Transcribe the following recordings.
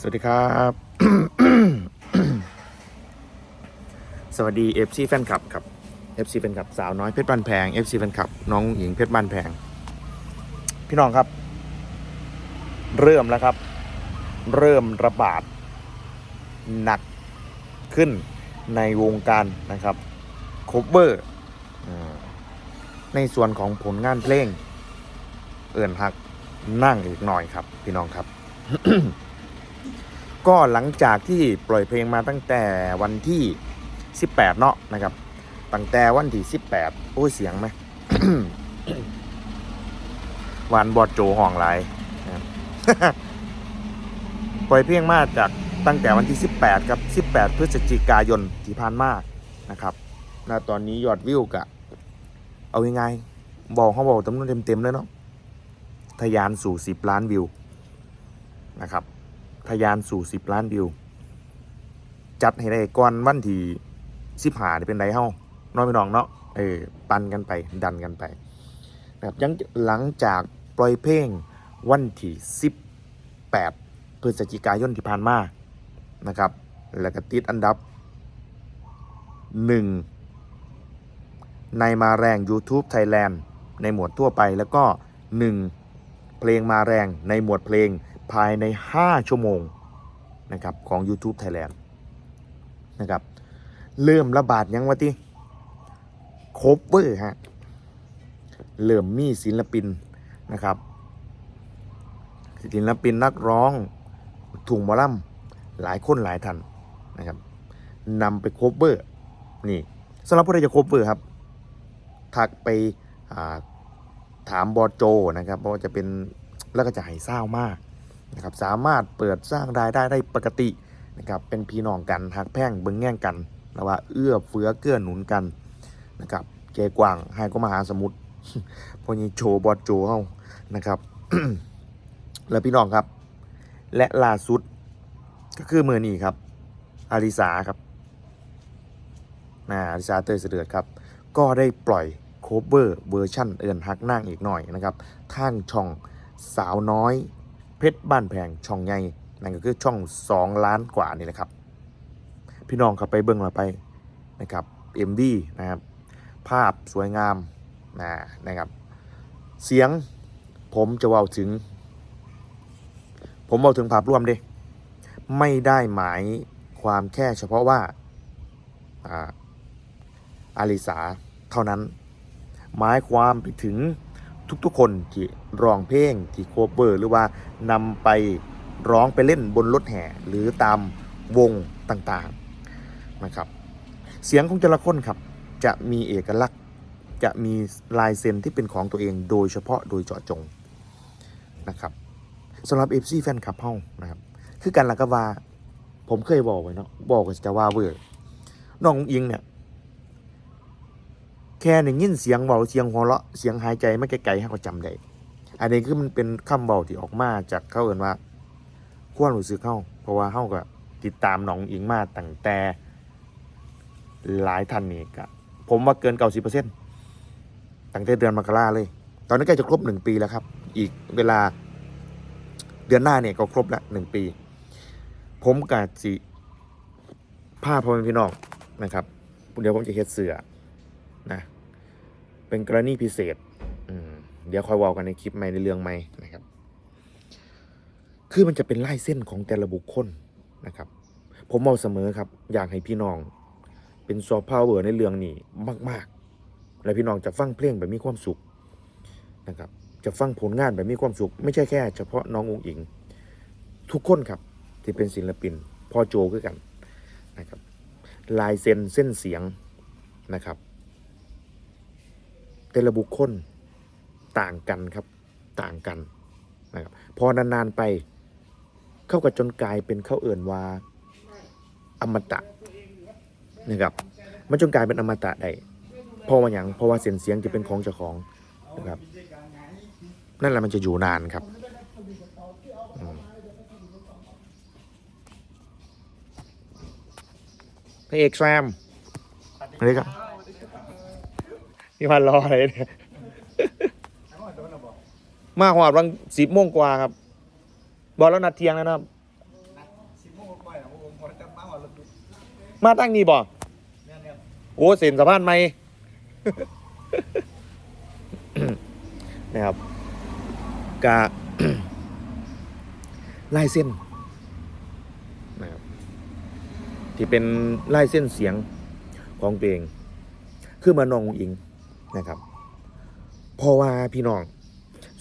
สวัสดีครับ สวัสดี FC แฟนคลับครับ FC แฟนคลับสาวน้อยเพชรบ้านแพง FC แฟนคลับน้องหญิงเพชรบ้านแพง พี่น้องครับ เริ่มแล้วครับ เริ่มระบาดหนักขึ้นในวงการนะครับคบเวอร์ในส่วนของผลงานเพลง เอื่นหักนั่งอีกหน่อยครับ พี่น้องครับ ก็หลังจากที่ปล่อยเพลงมาตั้งแต่วันที่ 18 เนาะนะครับ ตั้งแต่วันที่ 18 โอ้เสียงไหมวันบอดโจห้องไลน์นะครับปล่อยเพลงมาจากตั้งแต่วันที่ 18 ครับ 18 พฤศจิกายนที่ผ่านมานะครับณตอนนี้ยอดวิวกะ เอายังไง บอกเขาบอกจำนวนเต็มๆเลยเนาะ ทะยานสู่ 10 ล้านวิวนะครับ ทยานสู่10ล้านวิว จัดให้ได้ก่อนวันที่สิบหาเป็นไรเฮ้าน้อยไม่น้องเนาะเออปันกันไปดันกันไปนะครับยังหลังจากปล่อยเพลงวันที่18พฤศจิกายนที่ผ่านมานะครับแล้วก็ติดอันดับ1ในมาแรง YouTube Thailand ในหมวดทั่วไปแล้วก็ 1 เพลงมาแรงในหมวดเพลง ภายใน 5 ชั่วโมงนะครับของ YouTube Thailand นะครับเริ่มระบาดยังวะที่โคเวอร์ฮะเริ่มมีศิลปินนะครับศิลปินนักร้องถุงมอลำหลายคนหลายท่านนะครับนำไปโคเวอร์นี่สำหรับผู้ใดจะโคเวอร์ครับ ทักไปถามบอโจนะครับเพราะว่าจะเป็นแล้วก็จะให้เศร้ามาก นะครับสามารถเปิดสร้างรายได้ได้ปกตินะครับเป็นพี่น้องกันหักแพ่งเบิ้งแง่งกันนะว่าเอื้อเฟื้อเกื้อหนุนกันนะครับเจกว้างให้ก็มาหาสมุทรพวกนี้โชบอดโจเฮานะครับแล้วพี่น้องครับ และล่าสุดก็คือมือนี้ครับ อาริสาครับนะอาริสาเตยเสดือดครับ ก็ได้ปล่อยโคเวอร์เวอร์ชั่นเอินฮักนั่งอีกหน่อยนะครับทางช่องสาวน้อย เพชรบ้านแพงช่องใหญ่นั่นก็คือช่อง2ล้านกว่านี่แหละครับ พี่น้องครับไปเบิ้งเราไปนะครับ MV นะครับภาพสวยงามนะนะครับเสียงผมจะเว่าถึง ผมเว่าถึงภาพรวมด้ไม่ได้หมายความแค่เฉพาะว่าอาอาลิสาเท่านั้น หมายความไปถึง ทุกๆ คนที่ร้องเพลงที่โคเวอร์ หรือว่านำไปร้องไปเล่นบนรถแห่หรือตามวงต่างๆนะครับ เสียงของแต่ละคนครับจะมีเอกลักษณ์จะมีลายเซ็นที่เป็นของตัวเองโดยเฉพาะโดยเจาะจงนะครับสำหรับ FC แฟนคลับเฮานะครับคือกันละกว่าผมเคยบอกไว้เนาะบอกก็จะว่าเวอร์น้องอิงเนี่ย แค่ได้ยินเสียงเบาเสียงหัวเราะเสียงหายใจไม่ไกลๆให้เขาจำได้อันนี้คือมันเป็นคำเบาที่ออกมาจากเขาเอ่นว่าควรรู้สึกเข้า เพราะว่าเขาก็ติดตามน้องอิงมาตั้งแต่หลายท่านนี่ก็ผมว่าเกินเก้าสิบเปอร์เซ็นต์ตั้งแต่เดือนมกราเลย ตอนนี้ใกล้จะครบหนึ่งปีแล้วครับ อีกเวลาเดือนหน้าเนี่ยก็ครบละหนึ่งปี ผมกับสิภาพพ่อแม่พี่น้องนะครับเดี๋ยวผมจะเฮ็ดเสือ นะเป็นกรณีพิเศษเดี๋ยวคอยว่ากันในคลิปใหม่ในเรื่องใหม่นะครับ คือมันจะเป็นลายเส้นของแต่ละบุคคลนะครับ ผมเอาเสมอครับ อยากให้พี่น้อง เป็นซอฟต์พาวเวอร์ในเรื่องนี้มาก ๆ และพี่น้องจะฟังเพลงแบบมีความสุขนะครับ จะฟังผลงานแบบมีความสุข ไม่ใช่แค่ เฉพาะน้ององค์อิง ทุกคนครับที่เป็นศิลปินพ่อโจคือกันนะครับ ลายเซ็นเส้นเสียงนะครับ แต่ละบุคคลต่างกันครับต่างกันนะครับพอนานๆไปเข้ากับจนกลายเป็นเข้าเอื่นว่าอมตะนะครับมันจนกลายเป็นอมตะได้เพราะว่าอย่างเพราะว่าเสียงเสียงจะเป็นของเจ้าของนะครับนั่นแหละมันจะอยู่นานครับพระเอกแซมอะไรครับ พี่พันรออะไรเนี่ยมาหอดวันสิบโมงกว่าครับ บอกแล้วนัดเที่ยงแล้วนะครับมาตั้งนี่บ่แม่นครับโอ้เส้นสะพานไหมนะครับกะลายเส้นนะครับที่เป็นลายเส้นเสียงของตัวเองคือมาน้องอุ๋งอิง นะครับเพราะว่าพี่น้อง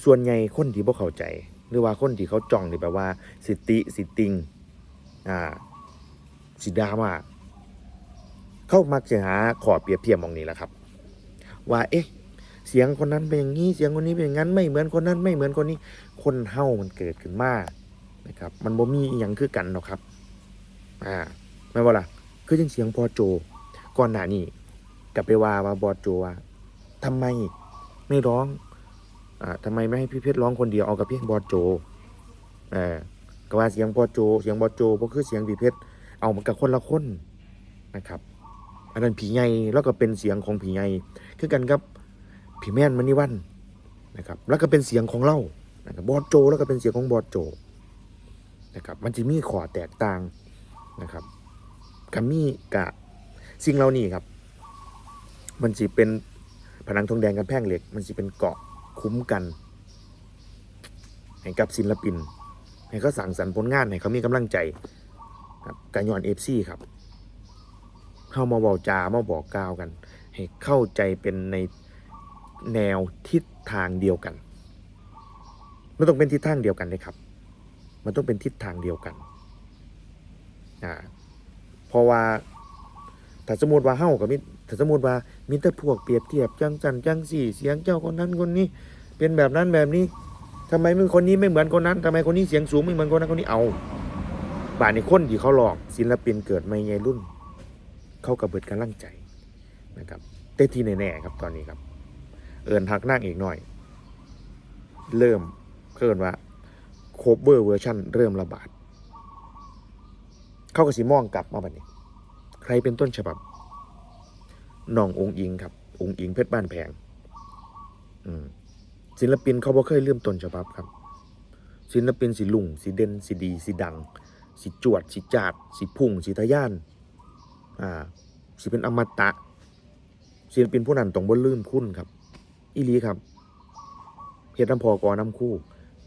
ส่วนใหญ่คนที่บ่เข้าใจ หรือว่าคนที่เขาจ้องนี่แบบว่า สิติ สิติงอ่าสิดามาเขามักจะหาขอเปรียบเทียบมองนี้แหละครับ ว่าเอ๊ะเสียงคนนั้นเป็นอย่างนี้เสียงคนนี้เป็นอย่างนั้นไม่เหมือนคนนั้นไม่เหมือนคนนี้ คนเฮามันเกิดขึ้นมานะครับ มันบ่มีอย่างคือกันหรอกครับ อ่าไม่นบ่ล่ะคือจังเสียงพอโจ ก่อนหน้านี้กลับไปว่าว่าบอโจว่า ทำไมไม่ร้องอ่าทำไมไม่ให้พี่เพชรร้องคนเดียวเอากับเพียงบอโจเออก็ว่าเสียงบอโจ เสียงบอโจก็คือเสียงพี่เพชรเอามันกับคนละคนนะครับ อันนั้นผีใหญ่แล้วก็เป็นเสียงของผีใหญ่คือกันครับผีแม่นมณีวันนะครับ แล้วก็เป็นเสียงของเล่านะครับบอโจ แล้วก็เป็นเสียงของบอโจนะครับ มันจะมีขอแตกต่างนะครับกัมีกะสิ่งเหล่านี้ครับ มันจะเป็น ผนังทองแดงกันแพงเหล็ก มันจะเป็นเกาะคุ้มกันให้กับศิลปิน ให้เขาสั่งสรรค์ผลงานให้เขามีกำลังใจครับการย้อนเอฟซีครับ เข้ามาบอกจามาบอกกล่าวกัน ให้เข้าใจเป็นในแนวทิศทางเดียวกันไม่ต้องเป็นทิศทางเดียวกันเลยครับ มันต้องเป็นทิศทางเดียวกันอ่าเพราะว่าถ้าสมมติว่าเฮ้ากับมิ ถ้าสมมติว่ามีแต่พวกเปรียบเทียบจังจันจังสี่เสียงเจ้าคนนั้นคนนี้ เป็นแบบนั้นแบบนี้ทำไมมึงคนนี้ไม่เหมือนคนนั้นทำไมคนนี้เสียงสูงไม่เหมือนคนนั้นคนนี้เอาบาดในคนที่เขาหลอกศิลปินเกิดไม่ไงรุ่น เขากระเบิดกำลังใจนะครับแต่ที่แน่ๆครับตอนนี้ครับ เอิญทักนั่งอีกหน่อย เริ่มเคินว่าโคเวอร์เวอร์ชันเริ่มระบาด เข้ากับสีม่องกลับมาบัดนี้ ใครเป็นต้นฉบับ น้ององค์อิงครับ องค์อิงเพชรบ้านแพงอืศิลปินเขาบ่เคยลืมต้นฉบับครับ ศิลปินสิลุ่งสิเด่นสิดีสิดัง สิจวดสิจาดสิพุ่งสิทะยาน อ่า สิเป็นอมตะ ศิลปินผู้นั้นต้องบ่ลืมคุณครับ อีลีครับเฮ็ดน้ำพอกอน้ำคู่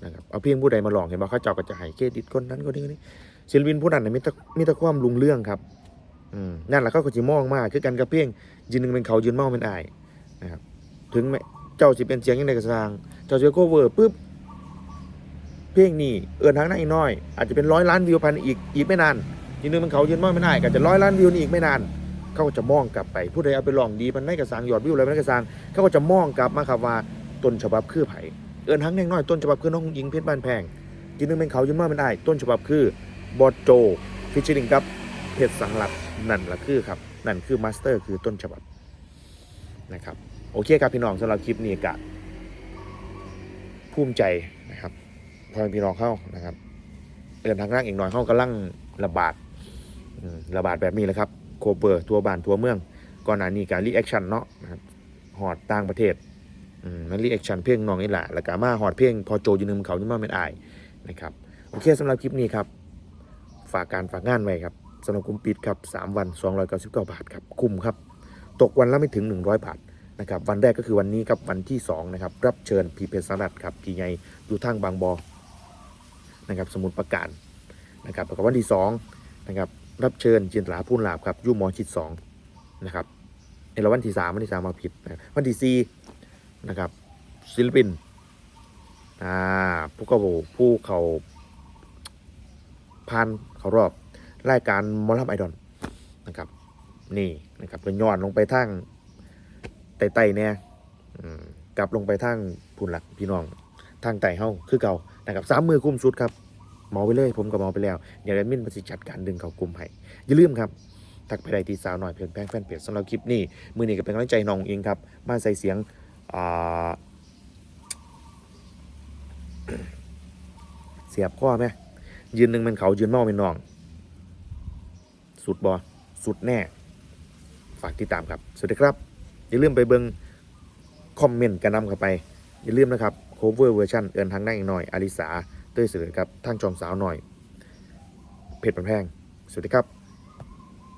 นะครับเอาเพียงผู้ใดมาลองเห็นว่าเขาเจ้าก็จะให้เครดิตคนนั้นคนนี้คนนี้ศิลปินผู้นั้นน่ะมีแต่มีแต่ความลุงเรื่องครับ อืมนั่นแหละเขาก็สิมองมากคือกันกับเพียงยืนหนึ่งเป็นเขายืนเมาเป็นอายนะครับถึงแม้เจ้าสิเป็นเสียงยังไงก็สร้างเจ้าจะโคเวอร์ปุ๊บเพลงนี้เอินทางหน้าอีกน้อย อาจจะเป็นร้อยล้านวิวภายในอีกอีกไม่นานยืนหนึ่งเป็นเขายืนเมาเป็นอายก็จะร้อยล้านวิวนี่อีกไม่นานเขาก็จะมองกลับไปผู้ใดเอาไปลองดีมันได้กระสร้างยอดวิวอะไรมันได้กระสร้างเขาก็จะมองกลับมาครับว่าต้นฉบับคือไผ่เอินทั้งแน่น้อยต้นฉบับคือน้องหญิงเพชรบ้านแพงยืนหนึ่งเป็นเขายืนเมาเป็นอายต้นฉบับคือบอดโจฟิชชิ่งกับเพชรสังหลับ นั่นละคือครับ นั่นคือมาสเตอร์คือต้นฉบับนะครับ โอเคครับพี่น้องสำหรับคลิปนี้กะภูมิใจนะครับพอพี่น้องเข้านะครับเดินทางร่างอีกหน่อยเข้ากำลังระบาดระบาดแบบนี้แหละครับโคเปอร์ทัวบ้านทัวเมืองก่อนหน้านี้การรีแอคชั่นเนาะนะครับหอดต่างประเทศอืมมันรีแอคชั่นเพลงน้องนี่แหละแล้วก็มาหอดเพลงพอโจยืนนึงเขาที่มาเป็นอายนะครับโอเคสำหรับคลิปนี้ครับ ฝากการฝากงานไว้ครับ สำหรับกลุ่มปิดครับ3วัน 299 บาทครับคุ้มครับ ตกวันละไม่ถึง 100 บาทนะครับวันแรกก็คือวันนี้ครับวันที่2นะครับรับเชิญพีเพชรสนัดครับที่ไงอยู่ทางบางบอนะครับสมุทรปราการนะครับแล้วก็วันที่2นะครับรับเชิญจินตลาพูนลาบครับยุ่มอชิด2นะครับเอราวันที่ 3 วันที่ 3 มาผิดนะวันที่4นะครับศิลปินอ่าผู้เขาผู้เขาผ่านเขารอบ รายการมอลลัมไอดอลนะครับ นี่นะครับเป็นย้อนลงไปทางไต่ไต่เนี่ยกลับลงไปทางพุ่นหลักพี่น้องทางไต่เฮาคือเก่านะครับสามมือคุ้มสุดครับเมาไปเลย ผมก็เมาไปแล้วอย่าได้มินประสิจัดการดึงเขากลุ่มให้อย่าลืมครับทักไปได้ที่สาวหน่อยเพื่อนแป้งแฟนเพจสำหรับคลิปนี้มือนี้ก็เป็นกำลังใจน้องเองครับมาใส่เสียงเสียบข้อไหมยืนหนึ่งเป็นเขายืนเมาเป็นน้อง สุดบอสุดแน่ ฝากติดตามครับ สวัสดีครับ อย่าลืมไปเบิงคอมเมนต์กันนำเข้าไป อย่าลืมนะครับโคเวอร์เวอร์ชันเอินทางได้อีกหน่อยอาริสาเต้ยเสือครับทางจองสาวหน่อย เพจปันแพง สวัสดีครับ